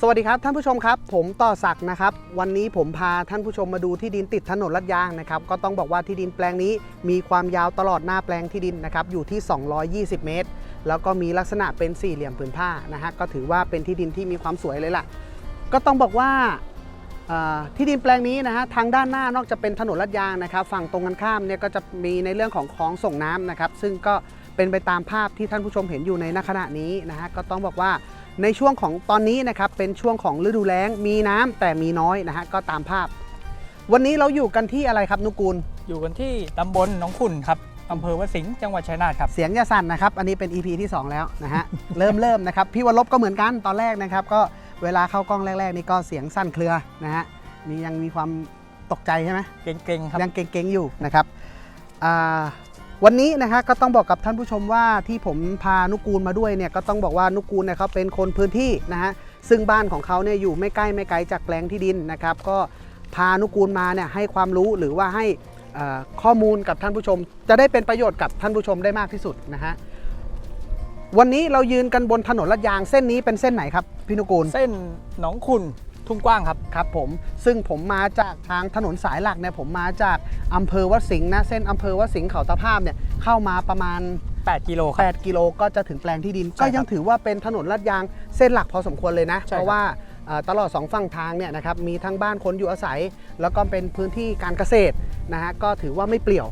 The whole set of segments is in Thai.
สวัสดีครับท่านผู้ชมครับ ผมต่อศักดิ์นะครับ วันนี้ผมพาท่านผู้ชมมาดูที่ดินติดถนนลาดยางนะครับก็ต้องบอกว่าที่ดินแปลงนี้ มีความยาวตลอดหน้าแปลงที่ดินนะครับอยู่ที่ 220 เมตร แล้วก็มีลักษณะเป็นสี่เหลี่ยมผืนผ้านะฮะก็ถือว่าเป็นที่ดินที่มีความสวยเลยล่ะ ก็ต้องบอกว่าที่ดินแปลงนี้นะฮะทางด้านหน้านอกจากเป็นถนนลาดยางนะครับ ฝั่งตรงกันข้ามเนี่ยก็จะมีในเรื่องของคลองส่งน้ำนะครับซึ่งก็เป็นไปตามภาพที่ท่านผู้ชมเห็นอยู่ในณขณะนี้นะฮะก็ต้องบอกว่า ในช่วงของตอนนี้นะครับเป็นช่วงของฤดูแล้ง มีน้ำแต่มีน้อยนะฮะก็ตามภาพ วันนี้เราอยู่กันที่อะไรครับนุกูล อยู่กันที่ตำบลหนองขุ่นครับอำเภอวสิงห์จังหวัดชัยนาทครับเสียงอยาสั่นนะครับ อันนี้เป็น EP ที่ 2 แล้วนะฮะ เริ่มเริ่มนะครับ พี่วันลบก็เหมือนกันตอนแรกนะครับ ก็เวลาเข้ากล้องแรก ๆ นี่ก็เสียงสั่นเครือนะฮะมียังมีความตกใจใช่ไหมเก่งๆครับยังเก่งๆอยู่นะครับอ่า วันนี้นะฮะก็ต้องบอกกับท่านผู้ชมว่าที่ผมพานุกูลมาด้วยเนี่ยก็ต้องบอกว่านุกูลเนี่ยเขาเป็นคนพื้นที่นะฮะซึ่งบ้านของเขาเนี่ยอยู่ไม่ใกล้ไม่ไกลจากแปลงที่ดินนะครับ ก็พานุกูลมาเนี่ยให้ความรู้หรือว่าให้ข้อมูลกับท่านผู้ชม จะได้เป็นประโยชน์กับท่านผู้ชมได้มากที่สุดนะฮะวันนี้เรายืนกันบนถนนลาดยางเส้นนี้เป็นเส้นไหนครับพี่นุกูล เส้นหนองขุ่น ทุ่งกว้างครับครับผมซึ่งผมมาจากทางถนนสายหลักเนี่ยผมมาจากอำเภอวัดสิงห์นะเส้นอำเภอวัดสิงห์เขาตะภาพเนี่ยเข้ามาประมาณ 8 กิโลครับ 8 กิโลก็จะถึงแปลงที่ดินใช่ก็ครับยังถือว่าเป็นถนนลาดยางเส้นหลักพอสมควรเลยนะใช่ครับเพราะว่าเอ่อตลอด 2 ฝั่งทางเนี่ยนะครับมีทั้งบ้านคนอยู่อาศัย แล้วก็เป็นพื้นที่การเกษตรนะฮะก็ถือว่าไม่เปลี่ยว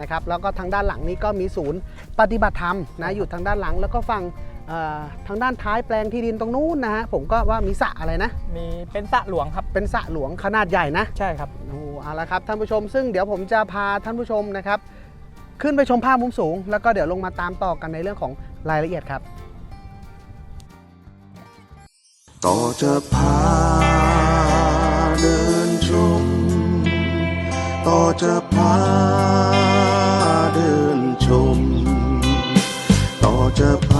นะครับแล้วก็ทางด้านหลังนี้ก็มีศูนย์ปฏิบัติธรรมนะอยู่ทางด้านหลังแล้วก็ฝั่งเอ่อ ทางด้านท้ายแปลงที่ดินตรงนู้นนะฮะผมก็ว่ามีสระอะไรนะ มีเป็นสระหลวงครับ เป็นสระหลวงขนาดใหญ่นะ ใช่ครับโอ้เอาละครับท่านผู้ชม ซึ่งเดี๋ยวผมจะพาท่านผู้ชมนะครับ ขึ้นไปชมภาพมุมสูง แล้วก็เดี๋ยวลงมาตามต่อกันในเรื่องของรายละเอียดครับ ต่อจะพาเดินชม ต่อจะพาเดินชม ต่อจะพา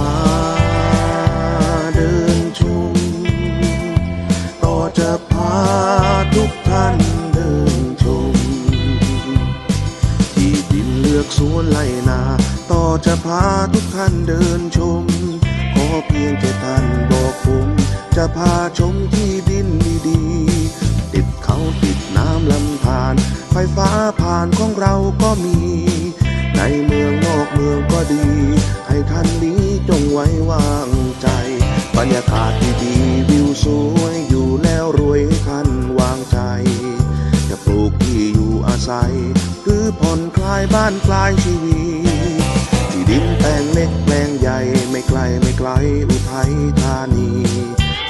วนไล่นา ต่อจะพาทุกท่านเดินชม ขอเพียงแค่ท่านบอกผม จะพาชมที่ดินดีๆ ติดเขาติดน้ำลำธาร ไฟฟ้าผ่านของเราก็มี ในเมืองนอกเมืองก็ดี ให้ท่านนี้จงไว้วางใจ บรรยากาศดีๆวิวสวยอยู่แล้วรวยให้ท่านวางใจ จะปลูาศัยหรือผ่อนคลายบ้านคลายชีวิต ที่ดินแปลงเล็กแปลงใหญ่ไม่ไกลไม่ไกลอุทัยธานี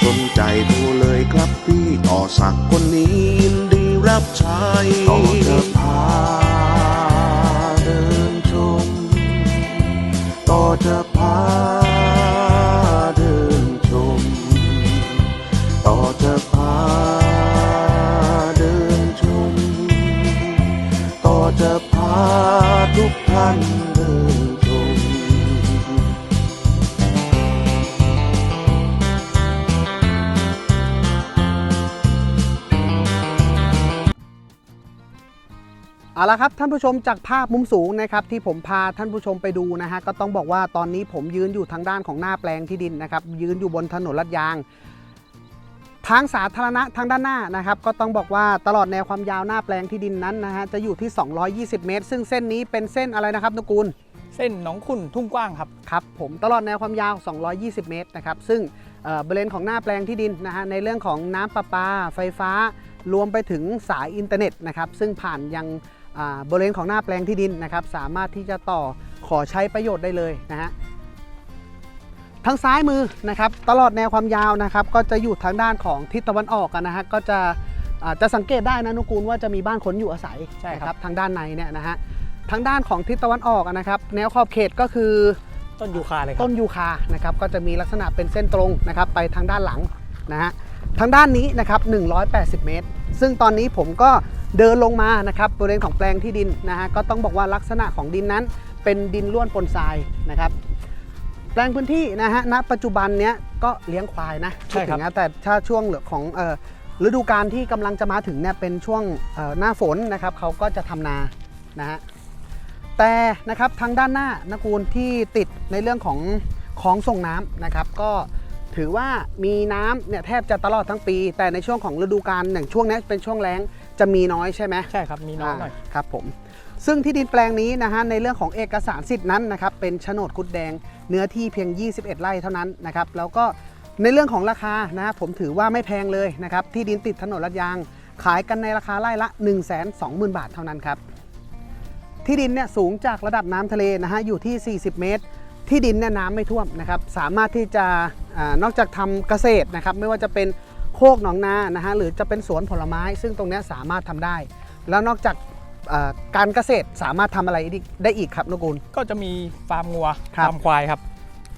สนใจโทรเลยครับพี่ต่อสักคนนี้ยินดีรับใช้ต่อจะพา เอาละครับท่านผู้ชมจากภาพมุมสูงนะครับที่ผมพาท่านผู้ชมไปดูนะฮะก็ต้องบอกว่าตอนนี้ผมยืนอยู่ทางด้านของหน้าแปลงที่ดินนะครับยืนอยู่บนถนนลาดยาง ทางสาธารณะทางด้านหน้านะครับก็ต้องบอกว่าตลอดแนวความยาวหน้าแปลงที่ดินนั้นนะฮะจะอยู่ที่ 220 เมตร ซึ่งเส้นนี้เป็นเส้นอะไรนะครับนุกูล เส้นหนองขุ่นทุ่งกว้างครับครับผมตลอดแนวความยาว 220 เมตรนะครับซึ่งเอ่อบริเวณของหน้าแปลงที่ดินนะฮะในเรื่องของน้ำประปาไฟฟ้ารวมไปถึงสายอินเทอร์เน็ตนะครับซึ่งผ่านยังอ่า บริเวณของหน้าแปลงที่ดินนะครับ สามารถที่จะต่อขอใช้ประโยชน์ได้เลยนะฮะทางซ้ายมือนะครับ ตลอดแนวความยาวนะครับ ก็จะอยู่ทางด้านของทิศตะวันออกกันนะฮะก็จะอ่าจะสังเกตได้นะนุกูลว่าจะมีบ้านคนอยู่อาศัยใช่ครับนะทางด้านในเนี่ยนะฮะทางด้านของทิศตะวันออกอะนะครับ แนวขอบเขตก็คือต้นยูคาเลยครัต้บนยูคานะครับก็จะมีลักษณะเป็นเส้นตรงนะครับ ไปทางด้านหลังนะฮะทางด้านนี้นะครับ 180 เมตร ซึ่งตอนนี้ผมก็เดินลงมานะครับบริเวณของแปลงที่ดินนะฮะก็ต้องบอกว่าลักษณะของดินนั้น เป็นดินล้วนปนทรายนะครับแปลงพื้นที่นะฮะณปัจจุบันเนี้ยก็เลี้ยงควายนะใช่ครับพูดถึงนะแต่ถ้าช่วงเหลือของเอ่อฤดูกาลที่กำลังจะมาถึงเนี่ยเป็นช่วงเอ่อหน้าฝนนะครับเขาก็จะทำนานะฮะแต่นะครับทางด้านหน้านะกูลที่ติดในเรื่องของของส่งน้ำนะครับ ก็ ถือว่ามีน้ำเนี่ยแทบจะตลอดทั้งปี แต่ในช่วงของฤดูกาลอย่างช่วงนี้เป็นช่วงแล้งจะมีน้อยใช่ไหมใช่ครับมีน้อยหน่อยาครับผมซึ่งที่ดินแปลงนี้นะฮะในเรื่องของเอกสารสิทธิ์นั้นนะครับเป็นโฉนดคุดแดงเนื้อที่เพียง 21 ไร่เท่านั้นนะครับแล้วก็ในเรื่องของราคานะฮะผมถือว่าไม่แพงเลยนะครับที่ดินติดถนนลาดยาง ขายกันในราคาไร่ละ 1 2 0 0 0 0 บาทเท่านั้นครับที่ดินเนี่ยสูงจากระดับน้ำทะเลนะฮะอยู่ที่ 40 เมตร ที่ดินเนี่ยน้ำไม่ท่วมนะครับ สามารถที่จะอานอกจากทำเกษตรนะครับ ไม่ว่าจะเป็นโคกหนองนานะฮะหรือจะเป็นสวนผลไม้ ซึ่งตรงเนี้ยสามารถทำได้ แล้วนอกจากอ่าการเกษตรสามารถทำอะไรได้อีกครับนกุลก็จะมีฟาร์มงัวครับฟาร์มควายครับ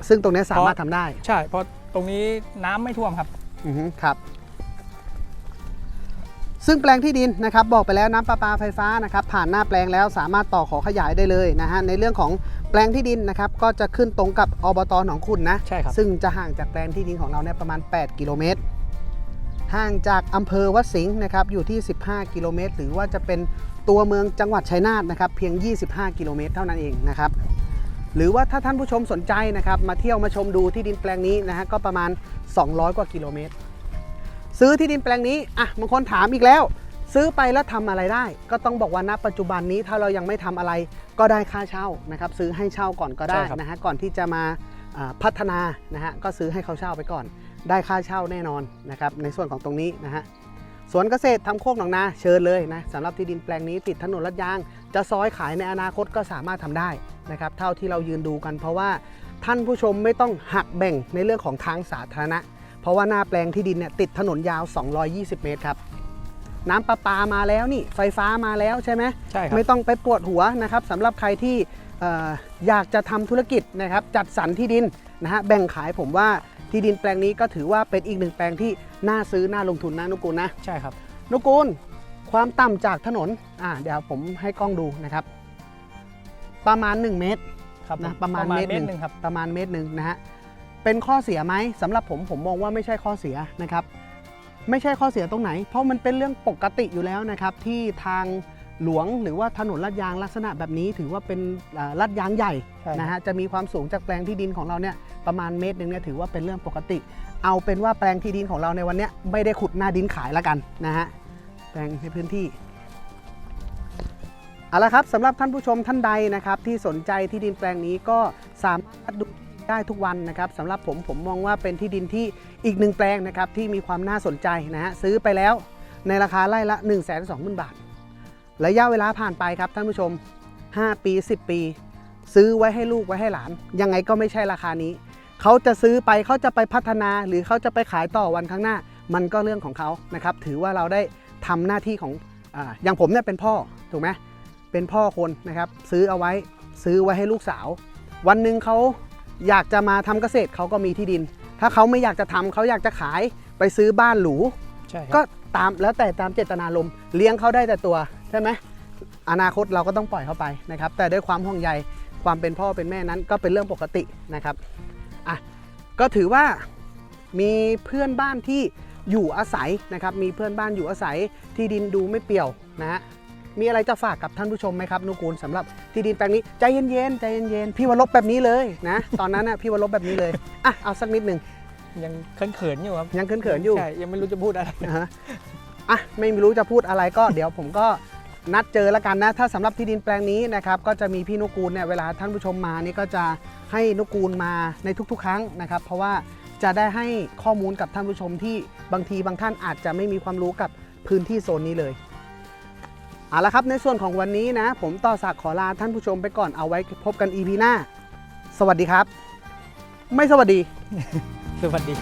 ซึ่งตรงเนี้ยสามารถทำได้ ใช่เพราะตรงนี้น้ำไม่ท่วมครับ อือฮึครับ ซึ่งแปลงที่ดินนะครับบอกไปแล้วน้ำประปาไฟฟ้านะครับผ่านหน้าแปลงแล้วสามารถต่อขอขยายได้เลยนะฮะในเรื่องของแปลงที่ดินนะครับก็จะขึ้นตรงกับอบตหนองคุณนะใช่ครับ ซึ่งจะห่างจากแปลงที่ดินของเราเนี่ยประมาณ 8 กิโลเมตร ห่างจากอำเภอวัดสิงห์นะครับอยู่ที่ 15 กิโลเมตร หรือว่าจะเป็นตัวเมืองจังหวัดชัยนาทนะครับเพียง 25 กิโลเมตรเท่านั้นเองนะครับหรือว่าถ้าท่านผู้ชมสนใจนะครับมาเที่ยวมาชมดูที่ดินแปลงนี้นะฮะก็ประมาณ 200 กว่ากิโลเมตร ซื้อที่ดินแปลงนี้อะบางคนถามอีกแล้ว ซื้อไปแล้วทำอะไรได้ ก็ต้องบอกว่าณปัจจุบันนี้ถ้าเรายังไม่ทำอะไรก็ได้ค่าเช่านะครับ ซื้อให้เช่าก่อนก็ได้ใช่ครับนะฮะก่อนที่จะมาอ่าพัฒนานะฮะก็ซื้อให้เขาเช่าไปก่อน ได้ค่าเช่าแน่นอนนะครับในส่วนของตรงนี้นะฮะสวนเกษตรทำโคกหนองนาเชิญเลยนะสำหรับที่ดินแปลงนี้ติดถนนลาดยาง จะซอยขายในอนาคตก็สามารถทำได้นะครับ เท่าที่เรายืนดูกันเพราะว่าท่านผู้ชมไม่ต้องหักแบ่งในเรื่องของทางสาธารณะ เพราะว่าหน้าแปลงที่ดินเนี่ยติดถนนยาว 220 เมตรครับ น้ำประปามาแล้วนี่ไฟฟ้ามาแล้วใช่ไหมใช่ครับ ไม่ต้องไปปวดหัวนะครับสำหรับใครที่เอ่ออยากจะทำธุรกิจนะครับจัดสรรที่ดินนะฮะแบ่งขายผมว่าที่ดินแปลงนี้ก็ถือว่าเป็นอีกหนึ่งแปลงที่น่าซื้อน่าลงทุนนะนุกูลนะ ใช่ครับ นุกูลความต่ำจากถนนอ่าเดี๋ยวผมให้กล้องดูนะครับ ประมาณ 1 เมตร ครับนะประมาณเมตรหนึ่งหนึ่งครับ ประมาณเมตรหนึ่งนะฮะ เป็นข้อเสียไหมสำหรับผมผมมองว่าไม่ใช่ข้อเสียนะครับ ไม่ใช่ข้อเสียตรงไหน เพราะมันเป็นเรื่องปกติอยู่แล้วนะครับที่ทางหลวงหรือว่าถนนลาดยางลักษณะแบบนี้ถือว่าเป็นอ่าลาดยางใหญ่ใช่ครับนะฮะจะมีความสูงจากแปลงที่ดินของเราเนี่ยประมาณเมตรหนึ่งเนี่ยถือว่าเป็นเรื่องปกติ เอาเป็นว่าแปลงที่ดินของเราในวันเนี้ยไม่ได้ขุดหน้าดินขายแล้วกันนะฮะแปลงในพื้นที่เอาละครับสำหรับท่านผู้ชมท่านใดนะครับที่สนใจที่ดินแปลงนี้ก็สามารถดู ได้ทุกวันนะครับสำหรับผมผมมองว่าเป็นที่ดินที่อีกหนึ่งแปลงนะครับที่มีความน่าสนใจนะฮะซื้อไปแล้วในราคาไร่ละ 1 2 0 0 0 0 บาท ระยะเวลาผ่านไปครับท่านผู้ชม 5 ปี 10 ปี ซื้อไว้ให้ลูกไว้ให้หลาน ยังไงก็ไม่ใช่ราคานี้ เขาจะซื้อไปเขาจะไปพัฒนา หรือเขาจะไปขายต่อวันข้างหน้า มันก็เรื่องของเขานะครับถือว่าเราได้ทำหน้าที่ของออย่างผมเนี่ยเป็นพ่อถูกไหมเป็นพ่อคนนะครับซื้อเอาไว้ซื้อไว้ให้ลูกสาว วันหนึ่งเขา อยากจะมาทำเกษตรเขาก็มีที่ดิน ถ้าเขาไม่อยากจะทำเขาอยากจะขายไปซื้อบ้านหรูใช่ครับก็ตามแล้วแต่ตามเจตนารมณ์เลี้ยงเขาได้แต่ตัวใช่ไหมอนาคตเราก็ต้องปล่อยเขาไปนะครับ แต่ด้วยความห่วงใยความเป็นพ่อเป็นแม่นั้นก็เป็นเรื่องปกตินะครับอะก็ถือว่ามีเพื่อนบ้านที่อยู่อาศัยนะครับ มีเพื่อนบ้านอยู่อาศัยที่ดินดูไม่เปี่ยวนะฮะ มีอะไรจะฝากกับท่านผู้ชมไหมครับนุกูลสำหรับที่ดินแปลงนี้ใจเย็นๆใจเย็นๆพี่วรลบแบบนี้เลยนะ ตอนนั้นนะพี่วรลบแบบนี้เลยอะเอาสักนิดหนึ่งยังเขินๆอยู่ครับยังเขินๆอยู่ใช่ยังไม่รู้จะพูดอะไรนะฮะอะไม่รู้จะพูดอะไรก็เดี๋ยวผมก็นัดเจอแล้วกันนะ ถ้าสำหรับที่ดินแปลงนี้นะครับ ก็จะมีพี่นุกูลเนี่ยเวลาท่านผู้ชมมานี่ก็จะให้นุกูลมาในทุก ๆ ครั้งนะครับ เพราะว่าจะได้ให้ข้อมูลกับท่านผู้ชมที่บางทีบางท่านอาจจะไม่มีความรู้กับพื้นที่โซนนี้เลย เอาละครับในส่วนของวันนี้นะ ผมต่อศักดิ์ขอลาท่านผู้ชมไปก่อนเอาไว้พบกัน EP หน้า สวัสดีครับ ไม่สวัสดี สวัสดี